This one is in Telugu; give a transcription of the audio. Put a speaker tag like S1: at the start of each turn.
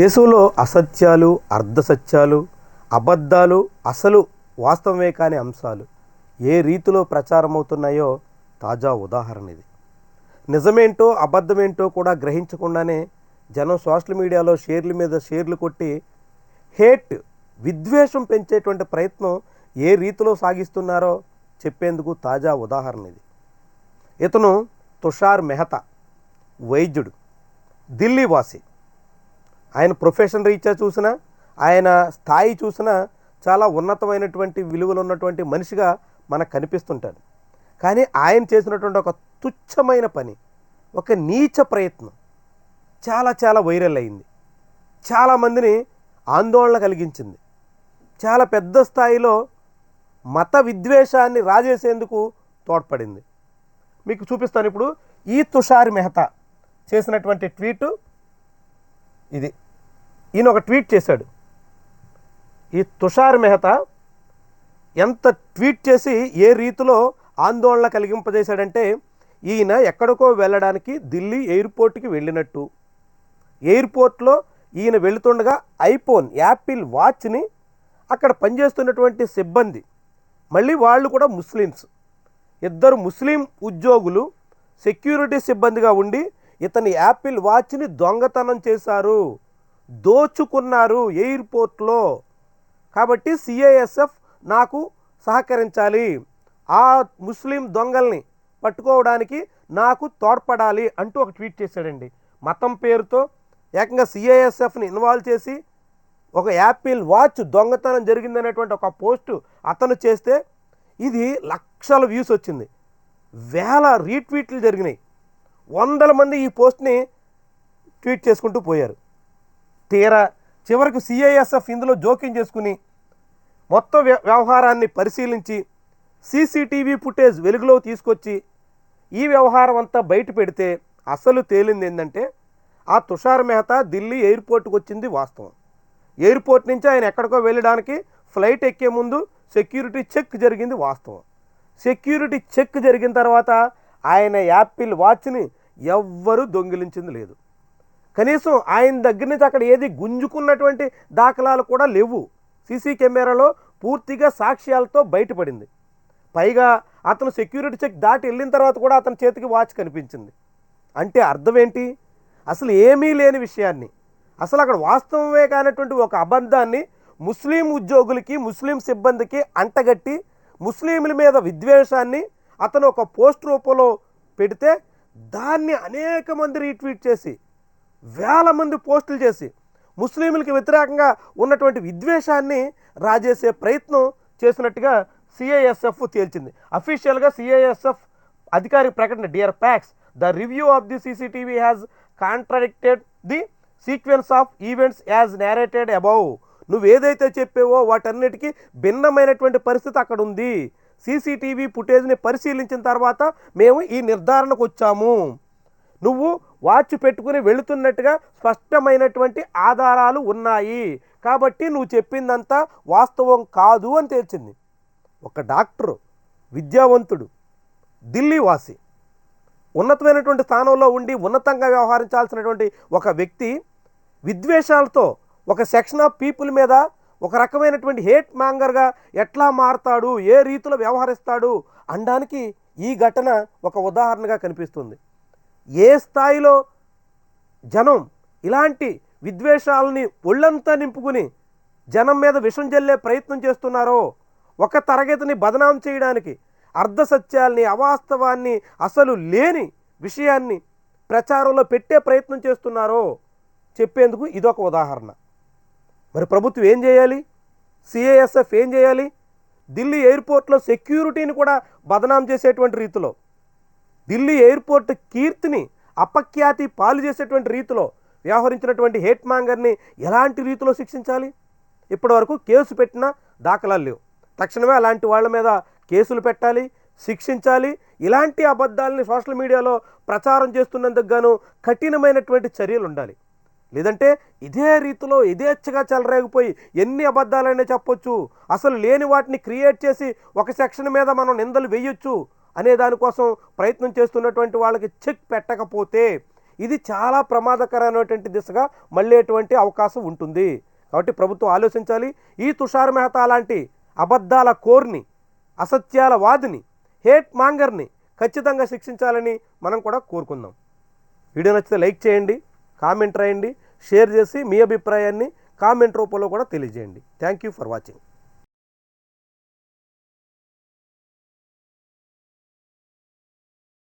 S1: దేశంలో అసత్యాలు అర్ధసత్యాలు అబద్ధాలు అసలు వాస్తవమే కాని అంశాలు ఏ రీతిలో ప్రచారమవుతున్నాయో తాజా ఉదాహరణ ఇది. నిజమేంటో అబద్ధమేంటో కూడా గ్రహించకుండానే జనం సోషల్ మీడియాలో షేర్ల మీద షేర్లు కొట్టి హేట్ విద్వేషం పెంచేటువంటి ప్రయత్నం ఏ రీతిలో సాగిస్తున్నారో చెప్పేందుకు తాజా ఉదాహరణ ఇది. ఇతను తుషార్ మెహతా వైద్యుడు ఢిల్లీ వాసి ఆయన ప్రొఫెషన్ రీత్యా చూసినా ఆయన స్థాయి చూసినా చాలా ఉన్నతమైనటువంటి విలువలు ఉన్నటువంటి మనిషిగా మనకు కనిపిస్తుంటాడు. కానీ ఆయన చేసినటువంటి ఒక తుచ్చమైన పని ఒక నీచ ప్రయత్నం చాలా చాలా వైరల్ అయింది. చాలామందిని ఆందోళన కలిగించింది. చాలా పెద్ద స్థాయిలో మత విద్వేషాన్ని రాజేసేందుకు తోడ్పడింది. మీకు చూపిస్తాను ఇప్పుడు ఈ తుషార్ మెహతా చేసినటువంటి ట్వీటు ఇది. ఈయన ఒక ట్వీట్ చేశాడు. ఈ తుషార్ మెహతా ఎంత ట్వీట్ చేసి ఏ రీతిలో ఆందోళన కలిగింపజేశాడంటే ఈయన ఎక్కడికో వెళ్ళడానికి ఢిల్లీ ఎయిర్పోర్ట్కి వెళ్ళినట్టు. ఎయిర్పోర్ట్లో ఈయన వెళుతుండగా ఐఫోన్ యాపిల్ వాచ్ని అక్కడ పనిచేస్తున్నటువంటి సిబ్బంది మళ్ళీ వాళ్ళు కూడా ముస్లిమ్స్. ఇద్దరు ముస్లిం ఉద్యోగులు సెక్యూరిటీ సిబ్బందిగా ఉండి ఇతని యాపిల్ వాచ్ని దొంగతనం చేశారు. దోచుకున్నారు ఎయిర్పోర్ట్లో. కాబట్టి సిఐఎస్ఎఫ్ నాకు సహకరించాలి. ఆ ముస్లిం దొంగల్ని పట్టుకోవడానికి నాకు తోడ్పడాలి అంటూ ఒక ట్వీట్ చేశాడండి. మతం పేరుతో ఏకంగా సిఐఎస్ఎఫ్ని ఇన్వాల్వ్ చేసి ఒక యాపిల్ వాచ్ దొంగతనం జరిగిందనేటువంటి ఒక పోస్టు అతను చేస్తే ఇది లక్షల వ్యూస్ వచ్చింది. వేల రీట్వీట్లు జరిగినాయి. వందల మంది ఈ పోస్ట్ని ట్వీట్ చేసుకుంటూ పోయారు. తీరా చివరికి సిఐఎస్ఎఫ్ ఇందులో జోక్యం చేసుకుని మొత్తం వ్య- వ్యవహారాన్ని పరిశీలించి సీసీటీవీ ఫుటేజ్ వెలుగులో తీసుకొచ్చి ఈ వ్యవహారం అంతా బయట పెడితే అసలు తేలింది ఏంటంటే ఆ తుషార్ మెహతా ఢిల్లీ ఎయిర్పోర్ట్కి వచ్చింది వాస్తవం. ఎయిర్పోర్ట్ నుంచి ఆయన ఎక్కడికో వెళ్ళడానికి ఫ్లైట్ ఎక్కే ముందు సెక్యూరిటీ చెక్ జరిగింది వాస్తవం. సెక్యూరిటీ చెక్ జరిగిన తర్వాత ఆయన యాపిల్ వాచ్ని ఎవ్వరూ దొంగిలించింది లేదు. కనీసం ఆయన దగ్గర నుంచి అక్కడ ఏది గుంజుకున్నటువంటి దాఖలాలు కూడా లేవు. సీసీ కెమెరాలో పూర్తిగా సాక్ష్యాలతో బయటపడింది. పైగా అతను సెక్యూరిటీ చెక్ దాటి వెళ్ళిన తర్వాత కూడా అతని చేతికి వాచ్ కనిపించింది. అంటే అర్థం ఏంటి? అసలు ఏమీ లేని విషయాన్ని. అసలు అక్కడ వాస్తవమే కానటువంటి ఒక అబద్ధాన్ని ముస్లిం ఉద్యోగులకి ముస్లిం సిబ్బందికి అంటగట్టి ముస్లింల మీద విద్వేషాన్ని అతను ఒక పోస్ట్ రూపంలో పెడితే దాన్ని అనేక మంది రీట్వీట్ చేసి వేల మంది పోస్టులు చేసి ముస్లింలకు వ్యతిరేకంగా ఉన్నటువంటి విద్వేషాన్ని రాజేసే ప్రయత్నం చేసినట్టుగా సిఐఎస్ఎఫ్ తేల్చింది. అఫీషియల్గా సిఐఎస్ఎఫ్ అధికారిక ప్రకటన dear pax the review of the CCTV has contradicted the sequence of events as narrated above నువ్వు ఏదైతే చెప్పావో వాటన్నిటికీ భిన్నమైనటువంటి పరిస్థితి అక్కడ ఉంది. సీసీటీవీ ఫుటేజ్ని పరిశీలించిన తర్వాత మేము ఈ నిర్ధారణకు వచ్చాము. నువ్వు వాచ్ పెట్టుకుని వెళుతున్నట్టుగా స్పష్టమైనటువంటి ఆధారాలు ఉన్నాయి. కాబట్టి నువ్వు చెప్పిందంతా వాస్తవం కాదు అని తేల్చింది. ఒక డాక్టరు విద్యావంతుడు ఢిల్లీ వాసి ఉన్నతమైనటువంటి స్థానంలో ఉండి ఉన్నతంగా వ్యవహరించాల్సినటువంటి ఒక వ్యక్తి విద్వేషాలతో ఒక సెక్షన్ ఆఫ్ పీపుల్ మీద ఒక రకమైనటువంటి హేట్ మ్యాంగర్గా ఎట్లా మారతాడు ఏ రీతిలో వ్యవహరిస్తాడు అనడానికి ఈ ఘటన ఒక ఉదాహరణగా కనిపిస్తుంది. ఏ స్థాయిలో జనం ఇలాంటి విద్వేషాలని ఒళ్ళంతా నింపుకుని జనం మీద విషం జల్లే ప్రయత్నం చేస్తున్నారో ఒక తరగతిని బదనాం చేయడానికి అర్ధసత్యాల్ని అవాస్తవాన్ని అసలు లేని విషయాన్ని ప్రచారంలో పెట్టే ప్రయత్నం చేస్తున్నారో చెప్పేందుకు ఇదొక ఉదాహరణ. మరి ప్రభుత్వం ఏం చేయాలి? సిఐఎస్ఎఫ్ ఏం చేయాలి? ఢిల్లీ ఎయిర్పోర్ట్లో సెక్యూరిటీని కూడా బదనాం చేసేటువంటి రీతిలో ఢిల్లీ ఎయిర్పోర్ట్ కీర్తిని అపఖ్యాతి పాలు చేసేటువంటి రీతిలో వ్యవహరించినటువంటి హేట్ మాంగర్ని ఎలాంటి రీతిలో శిక్షించాలి? ఇప్పటివరకు కేసు పెట్టిన దాఖలాలు లేవు. తక్షణమే అలాంటి వాళ్ళ మీద కేసులు పెట్టాలి శిక్షించాలి. ఇలాంటి అబద్ధాలని సోషల్ మీడియాలో ప్రచారం చేస్తున్నందుకు గాను కఠినమైనటువంటి చర్యలు ఉండాలి. లేదంటే ఇదే రీతిలో యథేచ్ఛగా చెలరేగిపోయి ఎన్ని అబద్ధాలైనా చెప్పొచ్చు. అసలు లేని వాటిని క్రియేట్ చేసి ఒక సెక్షన్ మీద మనం నిందలు వేయొచ్చు. అనే దానికోసం ప్రయత్నం చేస్తున్నటువంటి వాళ్ళకి చెక్ పెట్టకపోతే ఇది చాలా ప్రమాదకరమైనటువంటి దిశగా మళ్ళేటువంటి అవకాశం ఉంటుంది. కాబట్టి ప్రభుత్వం ఆలోచించాలి. ఈ తుషార్ మెహతా లాంటి అబద్ధాల కోర్ని అసత్యాల వాదిని హేట్ మాంగర్ని ఖచ్చితంగా శిక్షించాలని మనం కూడా కోరుకుందాం. వీడియో నచ్చితే లైక్ చేయండి కామెంట్ రాయండి షేర్ చేసి మీ అభిప్రాయాన్ని కామెంట్ రూపంలో కూడా తెలియజేయండి. Thank you for watching.